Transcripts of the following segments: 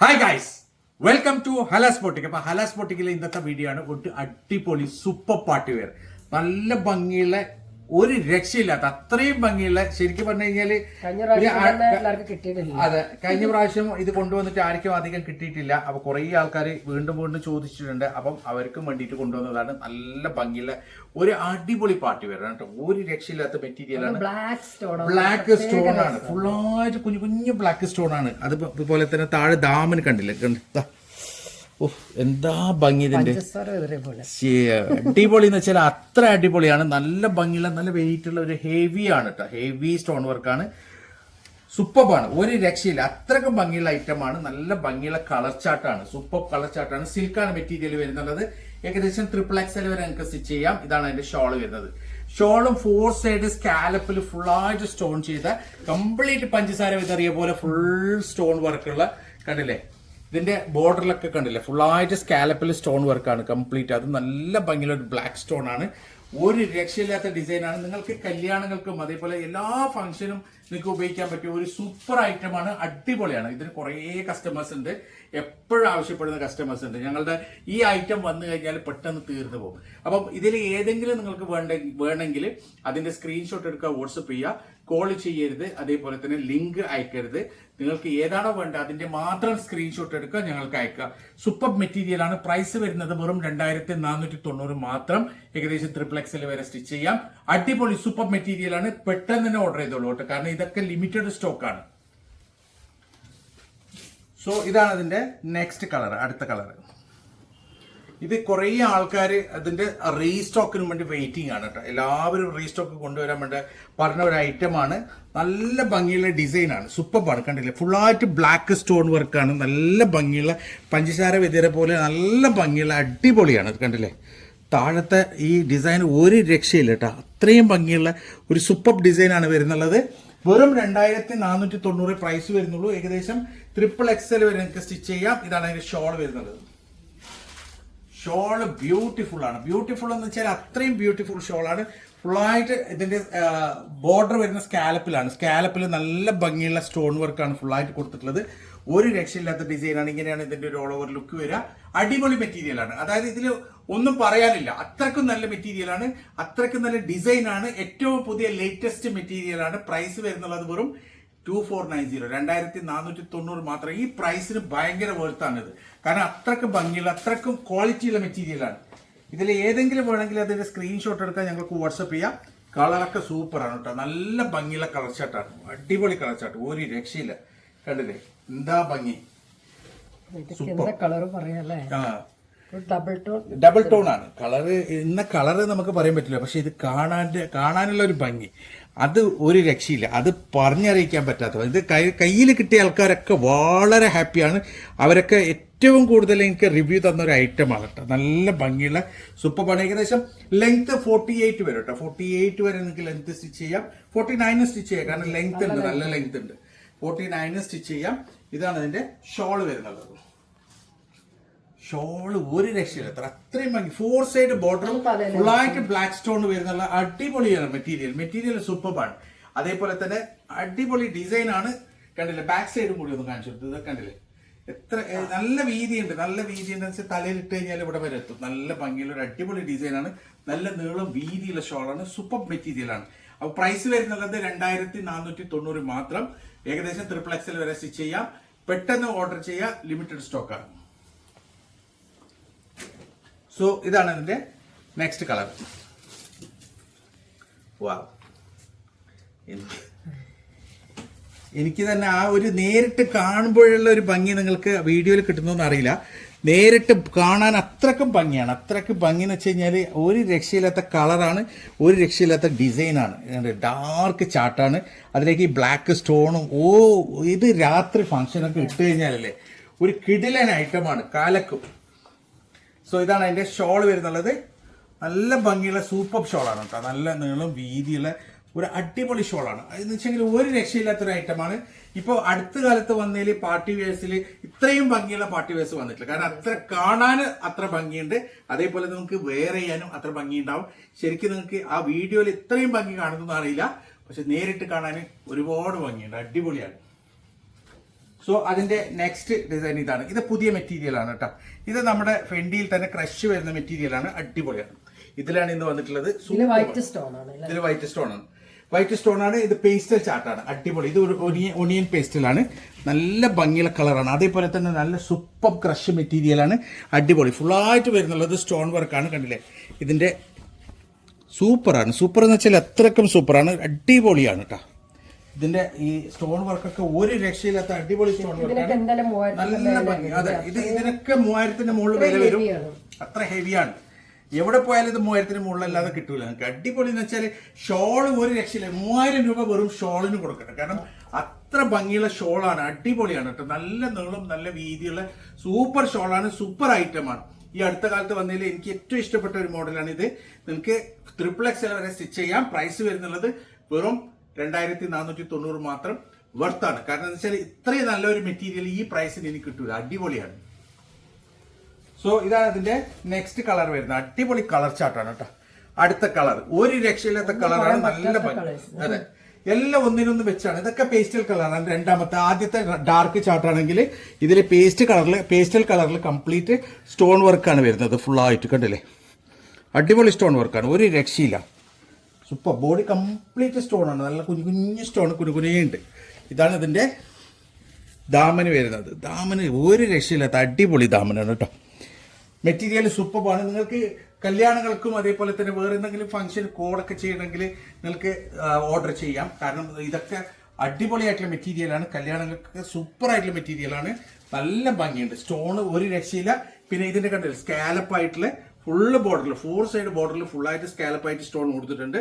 Hi guys welcome to ഹലാസ് സ്പോട്ടിക് അപ്പൊ ഹലാസ് സ്പോട്ടിക്കിലെ ഇന്നത്തെ വീഡിയോ ആണ്. ഒരു അടിപൊളി സൂപ്പർ പാർട്ടി വെയർ നല്ല ഭംഗിയുള്ള ഒരു രക്ഷയില്ലാത്ത അത്രയും ഭംഗിയുള്ള ശരിക്കും പറഞ്ഞു കഴിഞ്ഞാൽ അതെ കഴിഞ്ഞ പ്രാവശ്യം ഇത് കൊണ്ടുവന്നിട്ട് ആർക്കും അധികം കിട്ടിയിട്ടില്ല. അപ്പൊ കുറെ ആൾക്കാർ വീണ്ടും വീണ്ടും ചോദിച്ചിട്ടുണ്ട്. അപ്പം അവർക്കും വേണ്ടിയിട്ട് കൊണ്ടുവന്നതാണ്. നല്ല ഭംഗിയുള്ള ഒരു അടിപൊളി പാർട്ടി വരണം കേട്ടോ. ഒരു രക്ഷയില്ലാത്ത മെറ്റീരിയലാണ് ബ്ലാക്ക് സ്റ്റോൺ ബ്ലാക്ക് സ്റ്റോൺ ആണ്. ഫുള്ളായിട്ട് കുഞ്ഞു കുഞ്ഞു ബ്ലാക്ക് സ്റ്റോൺ ആണ്. അത് അതുപോലെ തന്നെ താഴെ ദാമന് കണ്ടില്ലേ? ഉഫ്, എന്താ ഭംഗി ഇതിന്റെ? അടിപൊളി എന്ന് വെച്ചാൽ അത്ര അടിപൊളിയാണ്. നല്ല ഭംഗിയുള്ള നല്ല വെയിറ്റ് ഉള്ള ഒരു ഹെവി ആണ് കേട്ടോ ഹെവി സ്റ്റോൺ വർക്ക് വർക്കാണ് സൂപ്പറാണ് ഒരു രക്ഷയില്ല. അത്രക്കും ഭംഗിയുള്ള ഐറ്റം ആണ്. നല്ല ഭംഗിയുള്ള കളർ ചാട്ടാണ് സൂപ്പർ കളർ ചാർട്ടാണ് സിൽക്കാണ് മെറ്റീരിയൽ വരുന്നുള്ളത്. ഏകദേശം ട്രിപ്പിൾ എക്സൽ വരെ നമുക്ക് സ്റ്റിച്ച് ചെയ്യാം. ഇതാണ് അതിന്റെ ഷോൾ വരുന്നത്. ഷോളും ഫോർ സൈഡ് സ്കാലപ്പിൽ ആയിട്ട് സ്റ്റോൺ ചെയ്ത കംപ്ലീറ്റ് പഞ്ചസാര വിതറിയ പോലെ ഫുൾ സ്റ്റോൺ വർക്കുള്ള കണ്ടില്ലേ? ഇതിന്റെ ബോർഡറിലൊക്കെ കണ്ടില്ലേ? ഫുൾ ആയിട്ട് സ്കാലപ്പിൽ സ്റ്റോൺ വർക്കാണ് കംപ്ലീറ്റ്. അത് നല്ല ഭംഗിയുള്ള ഒരു ബ്ലാക്ക് സ്റ്റോൺ ആണ് ഒരു രക്ഷയില്ലാത്ത ഡിസൈനാണ്. നിങ്ങൾക്ക് കല്യാണങ്ങൾക്കും അതേപോലെ എല്ലാ ഫംഗ്ഷനും നിങ്ങൾക്ക് ഉപയോഗിക്കാൻ പറ്റിയ ഒരു സൂപ്പർ ഐറ്റമാണ്. അടിപൊളിയാണ്. ഇതിന് കുറേ കസ്റ്റമേഴ്സ് ഉണ്ട്. എപ്പോഴും ആവശ്യപ്പെടുന്ന കസ്റ്റമേഴ്സ് ഉണ്ട്. ഞങ്ങളുടെ ഈ ഐറ്റം വന്നു കഴിഞ്ഞാൽ പെട്ടെന്ന് തീർന്നു പോകും. അപ്പം ഇതിൽ ഏതെങ്കിലും നിങ്ങൾക്ക് വേണ്ട വേണമെങ്കിൽ അതിന്റെ സ്ക്രീൻഷോട്ട് എടുക്കുക വാട്സപ്പ് ചെയ്യുക. കോൾ ചെയ്യരുത്. അതേപോലെ തന്നെ ലിങ്ക് അയക്കരുത്. നിങ്ങൾക്ക് ഏതാണോ വേണ്ടത് അതിന്റെ മാത്രം സ്ക്രീൻഷോട്ട് എടുക്കുക ഞങ്ങൾക്ക് അയക്കുക. സൂപ്പർ മെറ്റീരിയൽ ആണ്. പ്രൈസ് വരുന്നത് വെറും രണ്ടായിരത്തി നാനൂറ്റി തൊണ്ണൂറ് മാത്രം ഏകദേശം ത്രിപ്ലക്സിൽ വരെ സ്റ്റിച്ച് ചെയ്യാം. അടിപൊളി സൂപ്പർ മെറ്റീരിയൽ ആണ്. പെട്ടെന്ന് തന്നെ ഓർഡർ ചെയ്തോളൂ കേട്ടോ. കാരണം ഇതൊക്കെ ലിമിറ്റഡ് സ്റ്റോക്ക് ആണ്. സോ ഇതാണ് അതിന്റെ നെക്സ്റ്റ് കളർ അടുത്ത കളർ ഇത് കുറേ ആൾക്കാർ അതിന്റെ റീസ്റ്റോക്കിന് വേണ്ടി വെയിറ്റിംഗ് ആണ് കേട്ടോ. എല്ലാവരും റീസ്റ്റോക്ക് കൊണ്ടുവരാൻ വേണ്ടി പറഞ്ഞ ഒരു ഐറ്റമാണ് നല്ല ഭംഗിയുള്ള ഡിസൈൻ ആണ്. സൂപ്പർബാണ് കണ്ടില്ലേ? ഫുള്ളായിട്ട് ബ്ലാക്ക് സ്റ്റോൺ വർക്കാണ് നല്ല ഭംഗിയുള്ള പഞ്ചസാര വ്യതിരെ പോലെ നല്ല ഭംഗിയുള്ള അടിപൊളിയാണ്. കണ്ടില്ലേ? താഴത്തെ ഈ ഡിസൈൻ ഒരു രക്ഷയില്ല കേട്ടോ. അത്രയും ഭംഗിയുള്ള ഒരു സൂപ്പർ ഡിസൈനാണ് വരുന്നുള്ളത്. വെറും രണ്ടായിരത്തി നാനൂറ്റി തൊണ്ണൂറ് പ്രൈസ് വരുന്നുള്ളൂ. ഏകദേശം ട്രിപ്പിൾ എൽ വരെ നിങ്ങൾക്ക് സ്റ്റിച്ച് ചെയ്യാം. ഇതാണ് അതിന്റെ ഷോൾ വരുന്നത്. ഷോൾ ബ്യൂട്ടിഫുൾ ആണ്. ബ്യൂട്ടിഫുൾ എന്ന് വെച്ചാൽ അത്രയും ബ്യൂട്ടിഫുൾ ഷോളാണ് ഫുള്ളായിട്ട് ഇതിന്റെ ബോർഡർ വരുന്ന സ്കാലപ്പിലാണ് സ്കാലപ്പിൽ നല്ല ഭംഗിയുള്ള സ്റ്റോൺ വർക്കാണ് ഫുള്ളായിട്ട് കൊടുത്തിട്ടുള്ളത്. ഒരു രക്ഷയില്ലാത്ത ഡിസൈനാണ് ഇങ്ങനെയാണ് ഇതിന്റെ ഒരു ഓൾ ഓവർ ലുക്ക് വരിക. അടിപൊളി മെറ്റീരിയലാണ് അതായത് ഇതിൽ ഒന്നും പറയാനില്ല. അത്രക്കും നല്ല മെറ്റീരിയലാണ് അത്രക്കും നല്ല ഡിസൈനാണ് ഏറ്റവും പുതിയ ലേറ്റസ്റ്റ് മെറ്റീരിയലാണ് പ്രൈസ് വരുന്നുള്ളത് വെറും ടു ഫോർ നയൻ സീറോ രണ്ടായിരത്തി നാനൂറ്റി തൊണ്ണൂറ് മാത്രം. ഈ പ്രൈസിന് ഭയങ്കര വേർത്താണ് ഇത് കാരണം അത്രക്കും ഭംഗിയുള്ള അത്രക്കും ക്വാളിറ്റിയുള്ള മെറ്റീരിയലാണ് ഇതിൽ ഏതെങ്കിലും വേണമെങ്കിൽ അതിന്റെ സ്ക്രീൻഷോട്ട് എടുക്കാൻ ഞങ്ങൾക്ക് വാട്സപ്പ് ചെയ്യാം. കളറൊക്കെ സൂപ്പറാണ് കേട്ടോ നല്ല ഭംഗിയുള്ള കളർ ചാട്ടാണ് അടിപൊളി കളർ ചാട്ട് ഒരു രക്ഷയില്ല. കണ്ടില്ലേ? എന്താ ഭംഗി? കളർ ഡബിൾ ടോൺ ആണ്. കളറ് ഇന്ന കളറ് നമുക്ക് പറയാൻ പറ്റില്ല. പക്ഷെ ഇത് കാണാൻ കാണാനുള്ള ഒരു ഭംഗി. അത് ഒരു രക്ഷയില്ല. അത് പറഞ്ഞറിയിക്കാൻ പറ്റാത്ത ഇത് കൈ കയ്യിൽ കിട്ടിയ ആൾക്കാരൊക്കെ വളരെ ഹാപ്പിയാണ്. അവരൊക്കെ ഏറ്റവും കൂടുതൽ എനിക്ക് റിവ്യൂ തന്ന ഒരു ഐറ്റം ആണ് കേട്ടോ നല്ല ഭംഗിയുള്ള സൂപ്പർ പണി. ഏകദേശം ലെങ്ത് ഫോർട്ടി എയ്റ്റ് വരും കേട്ടോ ഫോർട്ടി എയ്റ്റ് വരെ നിങ്ങൾക്ക് ലെങ്ത് സ്റ്റിച്ച് ചെയ്യാം. ഫോർട്ടി നയൻ സ്റ്റിച്ച് ചെയ്യാം. കാരണം ലെങ്ത് ഉണ്ട് നല്ല ലെങ്ത് ഉണ്ട്. ഫോർട്ടി നയൻ സ്റ്റിച്ച് ചെയ്യാം. ഇതാണ് അതിന്റെ ഷോൾ വരുന്നത്. ഷോൾ ഒരു രക്ഷയില്ല. അത്ര അത്രയും ഭംഗി. ഫോർ സൈഡ് ബോർഡറും ഫുള്ളായിട്ട് ബ്ലാക്ക് സ്റ്റോൺ വരുന്നുള്ള അടിപൊളിയാണ് മെറ്റീരിയൽ മെറ്റീരിയൽ സൂപ്പർബാണ് അതേപോലെ തന്നെ അടിപൊളി ഡിസൈൻ ആണ്. കണ്ടില്ലേ? ബാക്ക് സൈഡും കൂടി ഒന്ന് കാണിച്ചു കൊടുത്തത് കണ്ടില്ലേ? എത്ര നല്ല വീതിയുണ്ട്. നല്ല വീതി എന്ന് വെച്ചാൽ തലയിൽ ഇട്ട് കഴിഞ്ഞാൽ ഇവിടെ വരെ എത്തും. നല്ല ഭംഗിയുള്ള ഒരു അടിപൊളി ഡിസൈൻ ആണ്. നല്ല നീളം വീതിയുള്ള ഷോളാണ്. സൂപ്പർ മെറ്റീരിയൽ ആണ്. അപ്പൊ പ്രൈസ് വരുന്നത് രണ്ടായിരത്തി നാനൂറ്റി തൊണ്ണൂറ് മാത്രം. ഏകദേശം ട്രിപ്പിൾ എക്സൽ വരെ സ്റ്റിച്ച് ചെയ്യാം. പെട്ടെന്ന് ഓർഡർ ചെയ്യാം. ലിമിറ്റഡ് സ്റ്റോക്കാണ് സോ ഇതാണ് ഇതിന്റെ നെക്സ്റ്റ് കളർ വാ എനിക്ക് എനിക്ക് തന്നെ ആ ഒരു നേരിട്ട് കാണുമ്പോഴുള്ള ഒരു ഭംഗി നിങ്ങൾക്ക് വീഡിയോയിൽ കിട്ടുന്നതെന്ന് അറിയില്ല. നേരിട്ട് കാണാൻ അത്രക്കും ഭംഗിയാണ്. അത്രക്കും ഭംഗി എന്ന് വെച്ച് കഴിഞ്ഞാൽ ഒരു രക്ഷയില്ലാത്ത കളറാണ് ഒരു രക്ഷയില്ലാത്ത ഡിസൈനാണ്. ഡാർക്ക് ചാട്ടാണ് അതിലേക്ക് ഈ ബ്ലാക്ക് സ്റ്റോണും ഓ ഇത് രാത്രി ഫംഗ്ഷനൊക്കെ ഇട്ട് കഴിഞ്ഞാലല്ലേ ഒരു കിടിലൻ ഐറ്റമാണ് കാലക്കും. സോ ഇതാണ് അതിന്റെ ഷോൾ വരുന്നുള്ളത്. നല്ല ഭംഗിയുള്ള സൂപ്പർ ഷോളാണ് കേട്ടോ. നല്ല നീളം വീതിയുള്ള ഒരു അടിപൊളി ഷോളാണ് അതെന്ന് വെച്ചെങ്കിൽ ഒരു രക്ഷയില്ലാത്തൊരു ഐറ്റമാണ് ഇപ്പോൾ അടുത്ത കാലത്ത് വന്നതിൽ പാർട്ടി വേഴ്സിൽ ഇത്രയും ഭംഗിയുള്ള പാർട്ടി വേഴ്സ് വന്നിട്ടില്ല. കാരണം അത്ര കാണാൻ അത്ര ഭംഗിയുണ്ട്. അതേപോലെ നിങ്ങൾക്ക് വെയർ ചെയ്യാനും അത്ര ഭംഗിയുണ്ടാവും. ശരിക്കും നിങ്ങൾക്ക് ആ വീഡിയോയിൽ ഇത്രയും ഭംഗി കാണുന്നതെന്ന് അറിയില്ല. പക്ഷെ നേരിട്ട് കാണാൻ ഒരുപാട് ഭംഗിയുണ്ട്. അടിപൊളിയാണ്. സോ അതിന്റെ നെക്സ്റ്റ് ഡിസൈൻ ഇതാണ്. ഇത് പുതിയ മെറ്റീരിയൽ ആണ് കേട്ടോ. ഇത് നമ്മുടെ ഫെൻഡിയിൽ തന്നെ ക്രഷ് വരുന്ന മെറ്റീരിയൽ ആണ് അടിപൊളിയാണ് ഇതിലാണ് ഇന്ന് വന്നിട്ടുള്ളത് വൈറ്റ് സ്റ്റോൺ ആണ് ഇതിൽ വൈറ്റ് സ്റ്റോൺ ആണ്. വൈറ്റ് സ്റ്റോൺ ആണ്. ഇത് പേസ്റ്റൽ ചാർട്ടാണ് അടിപൊളി. ഇത് ഒരു ഒനിയൻ ഒനിയൻ പേസ്റ്റലാണ് നല്ല ഭംഗിയുള്ള കളറാണ് അതേപോലെ തന്നെ നല്ല സൂപ്പർ ക്രഷ് മെറ്റീരിയൽ ആണ്. അടിപൊളി. ഫുള്ളായിട്ട് വരുന്നുള്ളത് സ്റ്റോൺ വർക്കാണ് കണ്ടില്ലേ? ഇതിന്റെ സൂപ്പറാണ് സൂപ്പർ എന്ന് വെച്ചാൽ അത്രക്കും സൂപ്പറാണ് അടിപൊളിയാണ് കേട്ടോ. ഇതിന്റെ ഈ സ്റ്റോൺ വർക്കൊക്കെ ഒരു രക്ഷയില്ലാത്ത അടിപൊളി സ്റ്റോൺ മൂവായിരത്തി നല്ല ഭംഗി. അതെ ഇത് ഇതിനൊക്കെ മൂവായിരത്തിന്റെ മുകളിൽ വില വരും. അത്ര ഹെവിയാണ് എവിടെ പോയാലും ഇത് മൂവായിരത്തിന് മുകളിലല്ലാതെ കിട്ടൂല. നിങ്ങൾക്ക് അടിപൊളി എന്ന് വെച്ചാൽ ഷോൾ ഒരു രക്ഷയില്ല. മൂവായിരം രൂപ വെറും ഷോളിന് കൊടുക്കണം. കാരണം അത്ര ഭംഗിയുള്ള ഷോളാണ്. അടിപൊളിയാണ് കേട്ടോ. നല്ല നീളം നല്ല വീതിയുള്ള സൂപ്പർ ഷോളാണ്. സൂപ്പർ ഐറ്റമാണ് ഈ അടുത്ത കാലത്ത് വന്നതിൽ എനിക്ക് ഏറ്റവും ഇഷ്ടപ്പെട്ട ഒരു മോഡലാണ് ഇത്. നിങ്ങൾക്ക് ത്രിപ്പിൾ എക്സ് വരെ സ്റ്റിച്ച് ചെയ്യാം. പ്രൈസ് വരുന്നുള്ളത് വെറും രണ്ടായിരത്തി നാനൂറ്റി തൊണ്ണൂറ് മാത്രം വർത്താണ് കാരണം എന്താ വെച്ചാൽ ഇത്രയും നല്ലൊരു മെറ്റീരിയൽ ഈ പ്രൈസിന് എനിക്ക് കിട്ടൂല. അടിപൊളിയാണ്. സോ ഇതാണ് അതിന്റെ നെക്സ്റ്റ് കളർ വരുന്നത്. അടിപൊളി കളർ ചാർട്ടാണ് കേട്ടോ. അടുത്ത കളർ ഒരു രക്ഷയില്ലാത്ത കളറാണ് നല്ല അതെ. എല്ലാം ഒന്നിനൊന്ന് വെച്ചാണ്. ഇതൊക്കെ പേസ്റ്റൽ കളറാണ് രണ്ടാമത്തെ ആദ്യത്തെ ഡാർക്ക് ചാർട്ടാണെങ്കിൽ ഇതിൽ പേസ്റ്റ് കളറിൽ പേസ്റ്റൽ കളറിൽ കംപ്ലീറ്റ് സ്റ്റോൺ വർക്കാണ് വരുന്നത്. ഫുൾ ആയിട്ട് കണ്ടില്ലേ? അടിപൊളി സ്റ്റോൺ വർക്കാണ് ഒരു രക്ഷയില്ല. സൂപ്പർ ബോഡി കംപ്ലീറ്റ് സ്റ്റോൺ ആണ്. നല്ല കുഞ്ഞു കുഞ്ഞു സ്റ്റോൺ കുഞ്ഞു കുഞ്ഞുണ്ട് ഇതാണ് ഇതിന്റെ ദാമന് വരുന്നത്. ദാമന് ഒരു രക്ഷയില്ലാത്ത അടിപൊളി ദാമനാണ് കേട്ടോ. മെറ്റീരിയൽ സൂപ്പറാണ് നിങ്ങൾക്ക് കല്യാണങ്ങൾക്കും അതേപോലെ തന്നെ വേറെ എന്തെങ്കിലും ഫംഗ്ഷൻ കോഡൊക്കെ ചെയ്യണമെങ്കിൽ നിങ്ങൾക്ക് ഓർഡർ ചെയ്യാം. കാരണം ഇതൊക്കെ അടിപൊളിയായിട്ടുള്ള മെറ്റീരിയലാണ് കല്യാണങ്ങൾക്ക് സൂപ്പർ ആയിട്ടുള്ള മെറ്റീരിയലാണ് നല്ല ഭംഗിയുണ്ട്. സ്റ്റോൺ ഒരു രക്ഷയില്ല. പിന്നെ ഇതിന്റെ കണ്ടില്ല സ്കാലപ്പ് ആയിട്ടുള്ള ഫുള്ള് ബോർഡറിൽ ഫോർ സൈഡ് ബോർഡറിൽ ഫുള്ളായിട്ട് സ്കാലപ്പായിട്ട് സ്റ്റോൺ കൊടുത്തിട്ടുണ്ട്.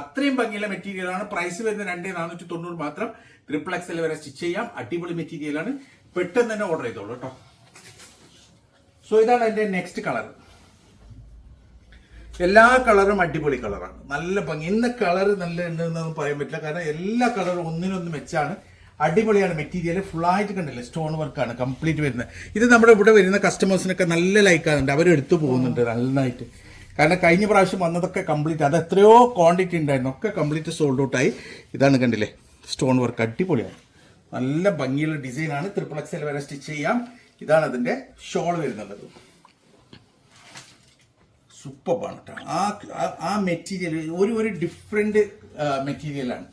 അത്രയും ഭംഗിയുള്ള മെറ്റീരിയലാണ് പ്രൈസ് വരുന്നത് രണ്ടേ നാനൂറ്റി തൊണ്ണൂറ് മാത്രം ട്രിപ്പിൾ എക്സൽ വരെ സ്റ്റിച്ച് ചെയ്യാം. അടിപൊളി മെറ്റീരിയലാണ് പെട്ടെന്ന് തന്നെ ഓർഡർ ചെയ്തോളൂ കേട്ടോ. സോ ഇതാണ് എന്റെ നെക്സ്റ്റ് കളർ എല്ലാ കളറും അടിപൊളി കളറാണ് നല്ല ഭംഗി. ഇന്ന കളർ നല്ല ഉണ്ടെന്നൊന്നും പറയാൻ പറ്റില്ല. കാരണം എല്ലാ കളറും ഒന്നിനൊന്ന് മെച്ചാണ് അടിപൊളിയാണ് മെറ്റീരിയൽ ഫുൾ ആയിട്ട് കണ്ടില്ലേ? സ്റ്റോൺ വർക്കാണ് കംപ്ലീറ്റ് വരുന്നത്. ഇത് നമ്മുടെ ഇവിടെ വരുന്ന കസ്റ്റമേഴ്സിനൊക്കെ നല്ല ലൈക്കാകുന്നുണ്ട് അവർ എടുത്തു പോകുന്നുണ്ട് നന്നായിട്ട്. കാരണം കഴിഞ്ഞ പ്രാവശ്യം വന്നതൊക്കെ കംപ്ലീറ്റ് അത് എത്രയോ ക്വാണ്ടിറ്റി ഉണ്ടായിരുന്നു. ഒക്കെ കംപ്ലീറ്റ് സോൾഡ് ഔട്ടായി ഇതാണ് കണ്ടില്ലേ? സ്റ്റോൺ വർക്ക് അടിപൊളിയാണ്. നല്ല ഭംഗിയുള്ള ഡിസൈനാണ് എക്സൽ വരെ സ്റ്റിച്ച് ചെയ്യാം. ഇതാണ് അതിന്റെ ഷോൾ വരുന്നത്. സൂപ്പറാണ് കേട്ടോ ആ ആ- ആ മെറ്റീരിയൽ ഒരു ഒരു ഡിഫറെന്റ് മെറ്റീരിയലാണ്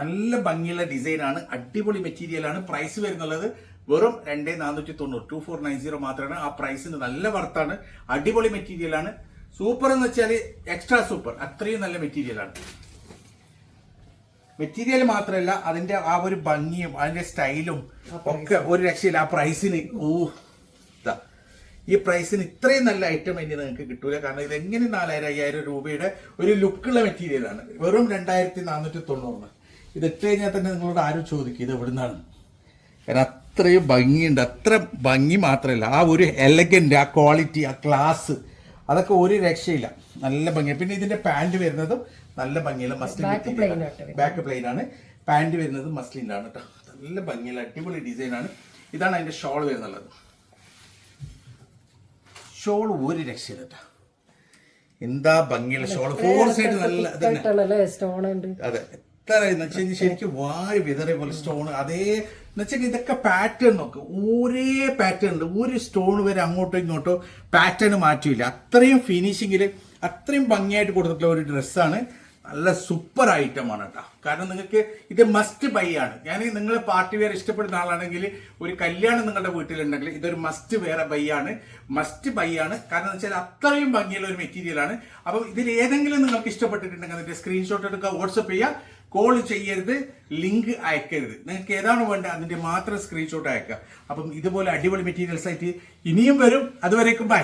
നല്ല ഭംഗിയുള്ള ഡിസൈനാണ് അടിപൊളി മെറ്റീരിയലാണ് പ്രൈസ് വരുന്നുള്ളത് വെറും രണ്ടേ നാനൂറ്റി തൊണ്ണൂറ് ടു ഫോർ നയൻ സീറോ മാത്രമാണ്. ആ പ്രൈസിന് നല്ല വർത്താണ് അടിപൊളി മെറ്റീരിയലാണ് സൂപ്പർ എന്ന് വെച്ചാൽ എക്സ്ട്രാ സൂപ്പർ അത്രയും നല്ല മെറ്റീരിയലാണ് മെറ്റീരിയൽ മാത്രമല്ല അതിന്റെ ആ ഒരു ഭംഗിയും അതിന്റെ സ്റ്റൈലും ഒക്കെ ഒരു രക്ഷയില്ല. ആ പ്രൈസിന് ഓ ഇതാ ഈ പ്രൈസിന് ഇത്രയും നല്ല ഐറ്റം ഇനി നിങ്ങൾക്ക് കിട്ടൂല. കാരണം ഇത് എങ്ങനെ നാലായിരം അയ്യായിരം രൂപയുടെ ഒരു ലുക്കുള്ള മെറ്റീരിയലാണ് വെറും രണ്ടായിരത്തി നാനൂറ്റി തൊണ്ണൂറിന്. ഇത് ഇട്ട് കഴിഞ്ഞാൽ തന്നെ നിങ്ങളോട് ആരും ചോദിക്കും ഇത് എവിടുന്നാണ്? കാരണം അത്രയും ഭംഗിയുണ്ട്. അത്ര ഭംഗി മാത്രമല്ല. ആ ഒരു എലഗന്റ് ആ ക്വാളിറ്റി ആ ക്ലാസ് അതൊക്കെ ഒരു രക്ഷയില്ല. നല്ല ഭംഗി പിന്നെ ഇതിന്റെ പാന്റ് വരുന്നതും നല്ല ഭംഗിയുള്ള മസ്ലിൻ. ബാക്ക് പ്ലെയിൻ ആണ്. പാന്റ് വരുന്നത് മസ്ലിനിലാണ് കേട്ടോ നല്ല ഭംഗിയുള്ള അടിപൊളി ഡിസൈൻ ആണ്. ഇതാണ് അതിന്റെ ഷോൾ വരുന്നുള്ളത്. ഷോൾ ഒരു രക്ഷയില്ല കേട്ടോ എന്താ ഭംഗിയുള്ള ഷോൾ ഫോർ സൈഡ് നല്ല അതെ. എത്ര എന്ന് വെച്ച് കഴിഞ്ഞാൽ ശരിക്കും വാരി വിതറിയ പോലെ സ്റ്റോൺ അതേ എന്ന് വെച്ചാൽ ഇതൊക്കെ പാറ്റേൺ നോക്ക്. ഒരേ പാറ്റേൺ ഉണ്ട്. ഒരു സ്റ്റോൺ വരെ അങ്ങോട്ടോ ഇങ്ങോട്ടോ പാറ്റേൺ മാറ്റിയില്ല. അത്രയും ഫിനിഷിങ്ങിൽ അത്രയും ഭംഗിയായിട്ട് കൊടുത്തിട്ടുള്ള ഒരു ഡ്രസ്സാണ് നല്ല സൂപ്പർ ഐറ്റമാണ് കേട്ടോ കാരണം നിങ്ങൾക്ക് ഇത് മസ്റ്റ് ബൈ ആണ്. ഞാൻ നിങ്ങൾ പാർട്ടി വെയർ ഇഷ്ടപ്പെടുന്ന ആളാണെങ്കിൽ ഒരു കല്യാണം നിങ്ങളുടെ വീട്ടിലുണ്ടെങ്കിൽ ഇതൊരു മസ്റ്റ് വേറെ ബൈ ആണ്. മസ്റ്റ് ബൈ ആണ്. കാരണം എന്ന് വെച്ചാൽ അത്രയും ഭംഗിയുള്ള ഒരു മെറ്റീരിയലാണ് അപ്പം ഇതിൽ ഏതെങ്കിലും നിങ്ങൾക്ക് ഇഷ്ടപ്പെട്ടിട്ടുണ്ടെങ്കിൽ അതിന്റെ സ്ക്രീൻഷോട്ട് എടുക്കുക വാട്സപ്പ് ചെയ്യുക. കോൾ ചെയ്യരുത് ലിങ്ക് അയക്കരുത്. നിങ്ങൾക്ക് ഏതാണ് വേണ്ടത് അതിന്റെ മാത്രം സ്ക്രീൻഷോട്ട് അയക്കുക. അപ്പം ഇതുപോലെ അടിപൊളി മെറ്റീരിയൽസ് ആയിട്ട് ഇനിയും വരും. അതുവരേക്കും ബൈ